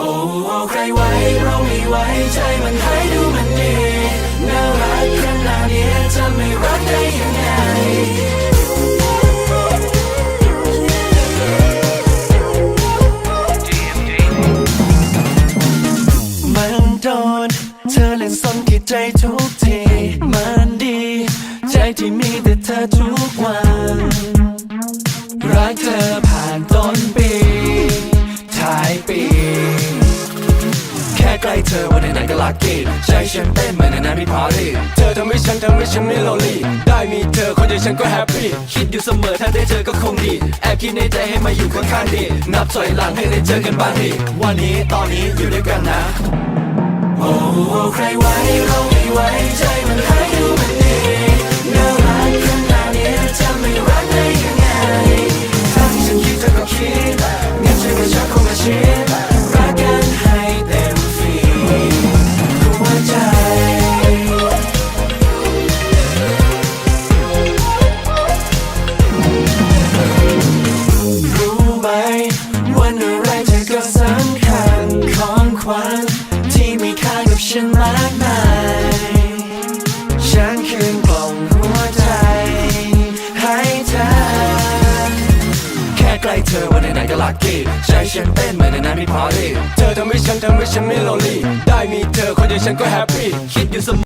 โอ้ใครไว้เราไม่ไว้ใจมันให้ดูมันดีน่ารักขนาดนี้จะไม่รักได้ยังไงมันโดนเธอเล่นสนกิดใจทุกที มันดี ใจที่มีแต่เธอทุกวัน รักเธอผ่าน เธอวันไหนๆก็ลักกี้ใจฉันเต้นเหมือนในนั้นมีพาร์ตี้เธอทำให้ฉันทำให้ฉันไม่โลลี่ได้มีเธอคนเดียวฉันก็แฮปปี้คิดอยู่เสมอถ้าได้เจอก็คงดีแอบคิดในใจให้มาอยู่ข้างๆดีนับถอยหลังให้ได้เจอกันบ้างดีวันนี้ตอนนี้อยู่ด้วยกันนะ โอ้ใครไว้เราไม่ไว้ ขวัญที่มีค่ากับฉันมากมายฉันคืนกล่องหัวใจให้เธอ แค่ใกล้เธอวันไหนๆก็ลักกี้ใจฉันเต้นเหมือนในนั้นมีพาร์ตี้เธอทำให้ฉันทำให้ฉันไม่โลลี่ ได้มีเธอคนเดียวฉันก็แฮปปี้คิดอยู่เสมอ